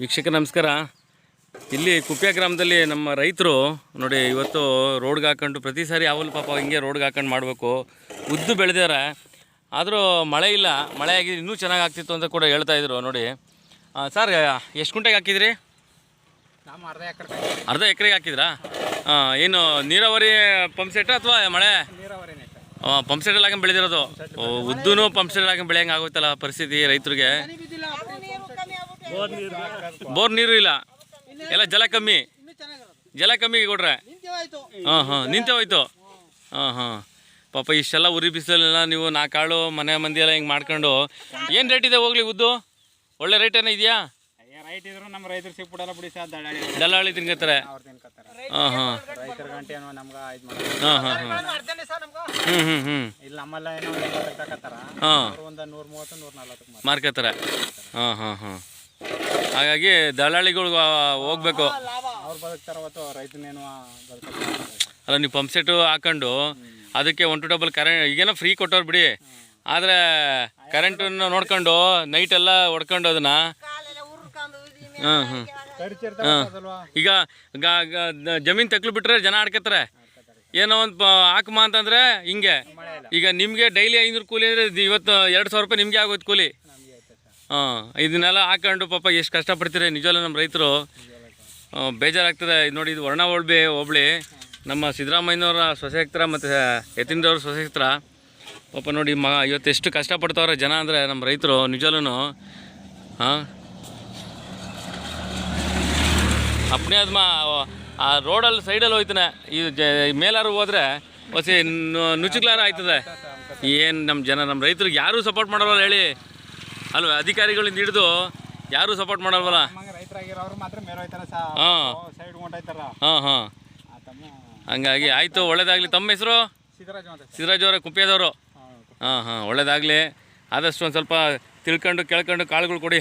ವೀಕ್ಷಕ ನಮಸ್ಕಾರ. ಇಲ್ಲಿ ಕುಪ್ಯ ಗ್ರಾಮದಲ್ಲಿ ನಮ್ಮ ರೈತರು ನೋಡಿ ಇವತ್ತು ರೋಡ್ಗೆ ಹಾಕೊಂಡು ಪ್ರತಿ ಸಾರಿ ಯಾವಲ್ಲಿ ಪಾಪ ಹಿಂಗೆ ರೋಡ್ಗೆ ಹಾಕೊಂಡು ಮಾಡಬೇಕು. ಉದ್ದು ಬೆಳೆದಾರೆ ಆದರೂ ಮಳೆ ಇಲ್ಲ. ಮಳೆ ಆಗಿ ಇನ್ನೂ ಚೆನ್ನಾಗಿ ಆಗ್ತಿತ್ತು ಅಂತ ಕೂಡ ಹೇಳ್ತಾ ಇದ್ರು ನೋಡಿ. ಸರ್ ಎಷ್ಟು ಗುಂಟೆಗೆ ಹಾಕಿದ್ರಿ? ಅರ್ಧ ಎಕರೆ ಅರ್ಧ ಎಕರೆಗೆ ಹಾಕಿದ್ರಾ? ಹಾಂ ಏನು ನೀರಾವರಿ ಪಂಪ್ ಸೆಟ್ ಅಥವಾ ಮಳೆ? ಪಂಪ್ ಸೆಟಲ್ಲಿ ಹಾಕೊಂಡು ಬೆಳೆದಿರೋದು. ಓ, ಉದ್ದೂನು ಪಂಪ್ ಸೆಟ್ ಹಾಕೊಂಡು ಬೆಳೆಯಂಗೆ ಆಗೋಯ್ತಲ್ಲ ಪರಿಸ್ಥಿತಿ ರೈತರಿಗೆ. ಬೋರ್ ನೀರು ಇಲ್ಲ. ಎಲ್ಲ ಜಲ ಕಮ್ಮಿ. ಜಲ ಕಮ್ಮಿ ಕೊಡ್ರೆ. ಹಾಂ ಹಾಂ ನಿಂತೆ ಹೋಯ್ತು. ಹಾಂ ಹಾಂ. ಪಾಪ ಇಷ್ಟೆಲ್ಲ ಉರಿ ಬಿಸಿಲೆಲ್ಲ ನೀವು ನಾಲ್ಕಾಳು ಮನೆ ಮಂದಿ ಎಲ್ಲ ಹಿಂಗೆ ಮಾಡ್ಕೊಂಡು. ಏನು ರೇಟ್ ಇದೆ ಹೋಗ್ಲಿ ಉದ್ದು? ಒಳ್ಳೆ ರೇಟ್ ಏನೋ ಇದೆಯಾ? ದಲ್ಲಾಳಿ ತಿನ್ಕತ್ತಾರೆ. ಹಾಂ ಹಾಂ. ಹಾಂ ಹಾಂ ಹಾಂ. ಹ್ಞೂ ಹ್ಞೂ ಹ್ಞೂ ಇಲ್ಲಿ ನಮ್ಮಲ್ಲ ಏನೋ ಎಂಬತ್ತಕ್ಕೆ ತಕತ್ತಾರ ಹಾಂ. ಅವ್ರು ಒಂದು ನೂರ ಮೂವತ್ತು ನೂರ ನಲ್ವತ್ತಕ್ಕೆ ಮಾತ್ರ ಮಾರ್ಕೋತಾರೆ ಹಾಂ ಹಾಂ ಹಾಂ. ಹಾಗಾಗಿ ದಲ್ಲಾಳಿಗಳು ಹೋಗ್ಬೇಕು. ಅಲ್ಲ ನೀವು ಪಂಪ್ ಸೆಟ್ ಹಾಕೊಂಡು ಅದಕ್ಕೆ ಒನ್ ಟು ಡಬಲ್ ಕರೆಂಟ್ ಈಗೇನೋ ಫ್ರೀ ಕೊಟ್ಟವ್ರು ಬಿಡಿ. ಆದರೆ ಕರೆಂಟನ್ನು ನೋಡ್ಕೊಂಡು ನೈಟ್ ಎಲ್ಲ ಹೊಡ್ಕೊಂಡು ಅದನ್ನ. ಹಾಂ ಹಾಂ ಈಗ ಜಮೀನ್ ತಕ್ಲು ಬಿಟ್ರೆ ಜನ ಆಡ್ಕತ್ತಾರೆ. ಏನೋ ಒಂದು ಹಾಕಮ್ಮ ಅಂತಂದ್ರೆ ಹಿಂಗೆ. ಈಗ ನಿಮಗೆ ಡೈಲಿ ಐನೂರು ಕೂಲಿ ಅಂದರೆ ಇವತ್ತು ಎರಡು ಸಾವಿರ ರೂಪಾಯಿ ನಿಮಗೆ ಆಗೋದು ಕೂಲಿ. ಹಾಂ, ಇದನ್ನೆಲ್ಲ ಹಾಕೊಂಡು ಪಾಪ ಎಷ್ಟು ಕಷ್ಟಪಡ್ತೀರಿ? ನಿಜವಲ್ಲ ನಮ್ಮ ರೈತರು. ಬೇಜಾರಾಗ್ತದೆ. ಇದು ನೋಡಿ, ಇದು ವರ್ಣ ಹೋಳ್ಬೆ ಹೋಬಳಿ. ನಮ್ಮ ಸಿದ್ದರಾಮಯ್ಯನವರ ಸೊಸೆಕ್ತರ ಮತ್ತು ಯತೀಂದ್ರವ್ರ ಸೊಸೆಕ್ತರ ಪಾಪ ನೋಡಿ ಮ ಇವತ್ತು ಎಷ್ಟು ಕಷ್ಟಪಡ್ತವ್ರೆ ಜನ ಅಂದರೆ ನಮ್ಮ ರೈತರು ನಿಜವಲ್ಲೂ ಹಾಂ. ಅಪ್ನೇ ಅದ್ಮ ಆ ರೋಡಲ್ಲಿ ಸೈಡಲ್ಲಿ ಹೋಯ್ತಾನೆ. ಈ ಮೇಲಾರು ಹೋದರೆ ಹೊಸಿ ನುಚ್ಚುಗ್ಲಾರ ಆಯ್ತದೆ. ಏನು ನಮ್ಮ ಜನ ನಮ್ಮ ರೈತರಿಗೆ ಯಾರೂ ಸಪೋರ್ಟ್ ಮಾಡೋಲ್ಲ ಹೇಳಿ. ಅಲ್ವ ಅಧಿಕಾರಿಗಳಿಂದ ಹಿಡಿದು ಯಾರು ಸಪೋರ್ಟ್ ಮಾಡಲ್ವಲ್ಲ? ಹಾಂ. ಹಾಂ ಹಂಗಾಗಿ ಆಯಿತು ಒಳ್ಳೇದಾಗಲಿ. ತಮ್ಮ ಹೆಸರು? ಸಿದ್ದರಾಜು ಅವರ ಕುಪ್ಪಿಯದವರು ಹಾಂ ಹಾಂ ಹಾಂ ಒಳ್ಳೇದಾಗಲಿ. ಆದಷ್ಟು ಒಂದು ಸ್ವಲ್ಪ ತಿಳ್ಕೊಂಡು ಕೇಳ್ಕೊಂಡು ಕಾಳುಗಳು ಕೊಡಿ.